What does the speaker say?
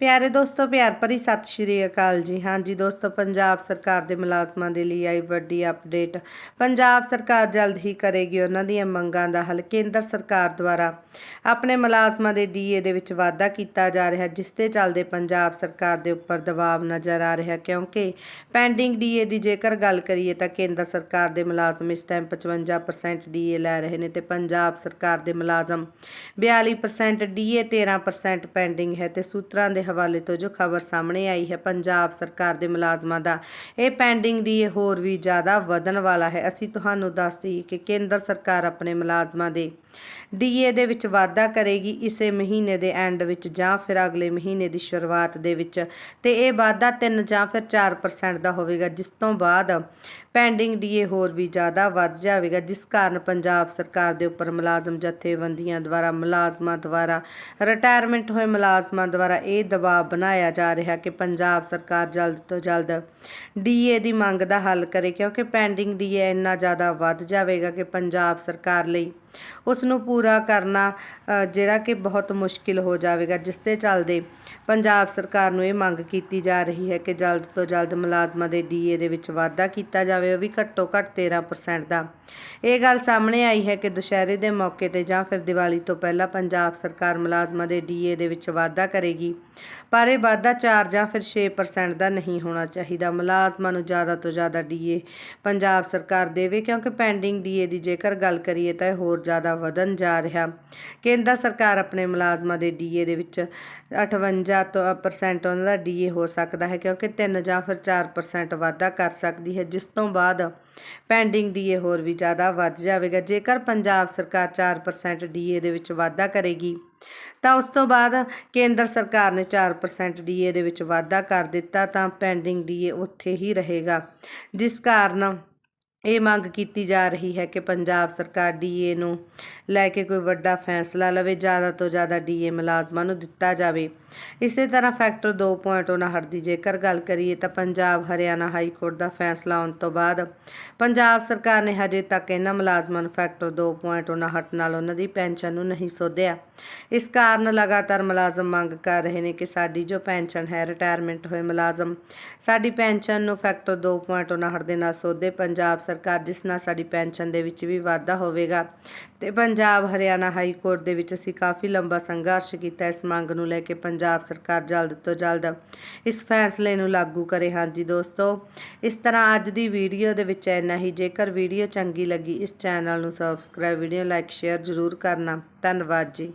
ਪਿਆਰੇ ਦੋਸਤੋ, ਪਿਆਰ ਭਰੀ ਸਤਿ ਸ਼੍ਰੀ ਅਕਾਲ ਜੀ। ਹਾਂਜੀ ਦੋਸਤੋ, ਪੰਜਾਬ ਸਰਕਾਰ ਦੇ ਮੁਲਾਜ਼ਮਾਂ ਦੇ ਲਈ ਆਈ ਵੱਡੀ ਅਪਡੇਟ। ਪੰਜਾਬ ਸਰਕਾਰ ਜਲਦ ਹੀ ਕਰੇਗੀ ਉਹਨਾਂ ਦੀਆਂ ਮੰਗਾਂ ਦਾ ਹੱਲ। ਕੇਂਦਰ ਸਰਕਾਰ ਦੁਆਰਾ ਆਪਣੇ ਮੁਲਾਜ਼ਮਾਂ ਦੇ ਡੀਏ ਦੇ ਵਿੱਚ ਵਾਧਾ ਕੀਤਾ ਜਾ ਰਿਹਾ, ਜਿਸ ਦੇ ਚੱਲਦੇ ਪੰਜਾਬ ਸਰਕਾਰ ਦੇ ਉੱਪਰ ਦਬਾਅ ਨਜ਼ਰ ਆ ਰਿਹਾ, ਕਿਉਂਕਿ ਪੈਂਡਿੰਗ ਡੀਏ ਦੀ ਜੇਕਰ ਗੱਲ ਕਰੀਏ ਤਾਂ ਕੇਂਦਰ ਸਰਕਾਰ ਦੇ ਮੁਲਾਜ਼ਮ ਇਸ ਟਾਈਮ 55% ਡੀਏ ਲੈ ਰਹੇ ਨੇ ਤੇ ਪੰਜਾਬ ਸਰਕਾਰ ਦੇ ਮੁਲਾਜ਼ਮ 42% ਡੀਏ 13% ਪੈਂਡਿੰਗ ਹੈ ਤੇ ਸੂਤਰਾਂ ਦੇ ਹਵਾਲੇ ਤੋਂ ਜੋ ਖਬਰ ਸਾਹਮਣੇ ਆਈ ਹੈ, ਪੰਜਾਬ ਸਰਕਾਰ ਦੇ ਮੁਲਾਜ਼ਮਾਂ ਦਾ। ਇਹ ਪੈਂਡਿੰਗ ਡੀਏ ਹੋਰ ਵੀ ਜ਼ਿਆਦਾ ਵਧਣ ਵਾਲਾ ਹੈ। ਅਸੀਂ ਤੁਹਾਨੂੰ ਦੱਸ ਦਈਏ ਕਿ ਕੇਂਦਰ ਸਰਕਾਰ ਆਪਣੇ ਮੁਲਾਜ਼ਮਾਂ ਦੇ ਡੀਏ ਦੇ ਵਿੱਚ ਵਾਧਾ ਕਰੇਗੀ ਇਸੇ ਮਹੀਨੇ ਦੇ ਐਂਡ ਵਿੱਚ ਜਾਂ ਫਿਰ ਅਗਲੇ ਮਹੀਨੇ ਦੀ ਸ਼ੁਰੂਆਤ ਦੇ ਵਿੱਚ। ਤੇ ਇਹ ਵਾਧਾ 3 ਜਾਂ ਫਿਰ 4% ਦਾ ਹੋਵੇਗਾ, ਜਿਸ ਤੋਂ ਬਾਅਦ ਪੈਂਡਿੰਗ ਡੀਏ ਹੋਰ ਵੀ ਜ਼ਿਆਦਾ ਵੱਧ ਜਾਵੇਗਾ, ਜਿਸ ਕਾਰਨ ਪੰਜਾਬ ਸਰਕਾਰ ਦੇ ਉੱਪਰ ਮੁਲਾਜ਼ਮ ਜਥੇਬੰਦੀਆਂ ਦੁਆਰਾ, ਮੁਲਾਜ਼ਮਾਂ ਦੁਆਰਾ ਰਿਟਾਇਰਮੈਂਟ ਹੋਏ ਮੁਲਾਜ਼ਮਾਂ ਦੁਆਰਾ ਇਹ ਦਬਾਅ ਬਣਾਇਆ ਜਾ ਰਿਹਾ ਕਿ ਪੰਜਾਬ ਸਰਕਾਰ ਜਲਦ ਤੋਂ ਜਲਦ ਡੀਏ ਦੀ ਮੰਗ ਦਾ ਹੱਲ ਕਰੇ, ਕਿਉਂਕਿ ਪੈਂਡਿੰਗ ਡੀਏ ਇੰਨਾ ਜ਼ਿਆਦਾ ਵੱਧ ਜਾਵੇਗਾ ਕਿ ਪੰਜਾਬ ਸਰਕਾਰ ਲਈ ਉਸ ਨੂੰ ਪੂਰਾ ਕਰਨਾ ਜਿਹੜਾ ਕਿ ਬਹੁਤ ਮੁਸ਼ਕਿਲ ਹੋ ਜਾਵੇਗਾ, ਜਿਸ ਦੇ ਚੱਲਦੇ ਪੰਜਾਬ ਸਰਕਾਰ ਨੂੰ ਇਹ ਮੰਗ ਕੀਤੀ ਜਾ ਰਹੀ ਹੈ ਕਿ ਜਲਦ ਤੋਂ ਜਲਦ ਮੁਲਾਜ਼ਮਾਂ ਦੇ ਡੀਏ ਦੇ ਵਿੱਚ ਵਾਧਾ ਕੀਤਾ ਜਾਵੇ, ਉਹ ਵੀ ਘੱਟੋ ਘੱਟ 13% ਦਾ। ਇਹ ਗੱਲ ਸਾਹਮਣੇ ਆਈ ਹੈ ਕਿ ਦੁਸ਼ਹਿਰੇ ਦੇ ਮੌਕੇ ਤੇ ਜਾਂ ਫਿਰ ਦੀਵਾਲੀ ਤੋਂ ਪਹਿਲਾਂ ਪੰਜਾਬ ਸਰਕਾਰ ਮੁਲਾਜ਼ਮਾਂ ਦੇ ਡੀਏ ਦੇ ਵਿੱਚ ਵਾਧਾ ਕਰੇਗੀ, ਪਰ ਇਹ ਵਾਧਾ 4 ਜਾਂ ਫਿਰ 6% ਦਾ ਨਹੀਂ ਹੋਣਾ ਚਾਹੀਦਾ। ਮੁਲਾਜ਼ਮਾਂ ਨੂੰ ਜ਼ਿਆਦਾ ਤੋਂ ਜ਼ਿਆਦਾ ਡੀਏ ਪੰਜਾਬ ਸਰਕਾਰ ਦੇਵੇ, ਕਿਉਂਕਿ ਪੈਂਡਿੰਗ ਡੀਏ ਦੀ ਜੇਕਰ ਗੱਲ ਕਰੀਏ ਤਾਂ ਇਹ ਹੋਰ ਜ਼ਿਆਦਾ ਵਧਣ ਜਾ ਰਿਹਾ। ਕੇਂਦਰ ਸਰਕਾਰ ਆਪਣੇ ਮੁਲਾਜ਼ਮਾਂ ਦੇ ਡੀਏ ਦੇ ਵਿੱਚ 58 ਤੋਂ ਪਰਸੈਂਟ ਉਹਨਾਂ ਦਾ ਡੀਏ ਹੋ ਸਕਦਾ ਹੈ, ਕਿਉਂਕਿ 3 ਜਾਂ ਫਿਰ 4% ਵਾਧਾ ਕਰ ਸਕਦੀ ਹੈ, ਜਿਸ ਤੋਂ ਬਾਅਦ ਪੈਂਡਿੰਗ ਡੀਏ ਹੋਰ ਵੀ ਜ਼ਿਆਦਾ ਵੱਧ ਜਾਵੇਗਾ। ਜੇਕਰ ਪੰਜਾਬ ਸਰਕਾਰ 4% ਡੀਏ ਦੇ ਵਿੱਚ ਵਾਧਾ ਕਰੇਗੀ, ਤਾਂ ਉਸ ਤੋਂ ਬਾਅਦ ਕੇਂਦਰ ਸਰਕਾਰ ਨੇ 4% ਡੀਏ ਦੇ ਵਿੱਚ ਵਾਧਾ ਕਰ ਦਿੱਤਾ, ਤਾਂ ਪੈਂਡਿੰਗ ਡੀਏ ਉੱਥੇ ਹੀ ਰਹੇਗਾ। ਜਿਸ ਕਾਰਨ ਇਹ ਮੰਗ ਕੀਤੀ ਜਾ ਰਹੀ ਹੈ ਕਿ ਪੰਜਾਬ ਸਰਕਾਰ ਡੀਏ ਨੂੰ ਲੈ ਕੇ ਕੋਈ ਵੱਡਾ ਫੈਸਲਾ ਲਵੇ, ਜ਼ਿਆਦਾ ਤੋਂ ਜ਼ਿਆਦਾ ਡੀਏ ਮੁਲਾਜ਼ਮਾਂ ਨੂੰ ਦਿੱਤਾ ਜਾਵੇ। ਇਸੇ ਤਰ੍ਹਾਂ ਫੈਕਟਰ 2.59 ਦੀ ਜੇਕਰ ਗੱਲ ਕਰੀਏ ਤਾਂ ਪੰਜਾਬ ਹਰਿਆਣਾ ਹਾਈ ਕੋਰਟ ਦਾ ਫੈਸਲਾ ਆਉਣ ਤੋਂ ਬਾਅਦ ਪੰਜਾਬ ਸਰਕਾਰ ਨੇ ਹਜੇ ਤੱਕ ਇਹਨਾਂ ਮੁਲਾਜ਼ਮਾਂ ਨੂੰ ਫੈਕਟਰ 2.59 ਨਾਲ ਉਹਨਾਂ ਦੀ ਪੈਨਸ਼ਨ ਨੂੰ ਨਹੀਂ ਸੋਧਿਆ। ਇਸ ਕਾਰਨ ਲਗਾਤਾਰ ਮੁਲਾਜ਼ਮ ਮੰਗ ਕਰ ਰਹੇ ਨੇ ਕਿ ਸਾਡੀ ਜੋ ਪੈਨਸ਼ਨ ਹੈ ਰਿਟਾਇਰਮੈਂਟ ਹੋਏ ਮੁਲਾਜ਼ਮ, ਸਾਡੀ ਪੈਨਸ਼ਨ ਨੂੰ ਫੈਕਟਰ 2.59 ਦੇ ਨਾਲ ਸੋਧੇ। ਪੰਜਾਬ ਸਰਕਾਰ ਜਿਸ ਨਾਲ ਸਾਡੀ ਪੈਨਸ਼ਨ ਦੇ ਵਿੱਚ ਵੀ ਵਾਧਾ ਹੋਵੇਗਾ ਤੇ ਪੰਜਾਬ ਹਰਿਆਣਾ ਹਾਈ ਕੋਰਟ ਦੇ ਵਿੱਚ ਅਸੀਂ ਕਾਫੀ ਲੰਬਾ ਸੰਘਰਸ਼ ਕੀਤਾ, ਇਸ ਮੰਗ ਨੂੰ ਲੈ ਕੇ ਪੰਜਾਬ ਸਰਕਾਰ ਜਲਦ ਤੋਂ ਜਲਦ ਇਸ ਫੈਸਲੇ ਨੂੰ ਲਾਗੂ ਕਰੇ। ਹਾਂਜੀ ਦੋਸਤੋ, ਇਸ ਤਰ੍ਹਾਂ ਅੱਜ ਦੀ ਵੀਡੀਓ ਦੇ ਵਿੱਚ ਇੰਨਾ ਹੀ। ਜੇਕਰ ਵੀਡੀਓ ਚੰਗੀ ਲੱਗੀ, ਇਸ ਚੈਨਲ ਨੂੰ ਸਬਸਕ੍ਰਾਈਬ ਵੀਡੀਓ ਲਾਈਕ ਸ਼ੇਅਰ ਜ਼ਰੂਰ ਕਰਨਾ। ਧੰਨਵਾਦ ਜੀ।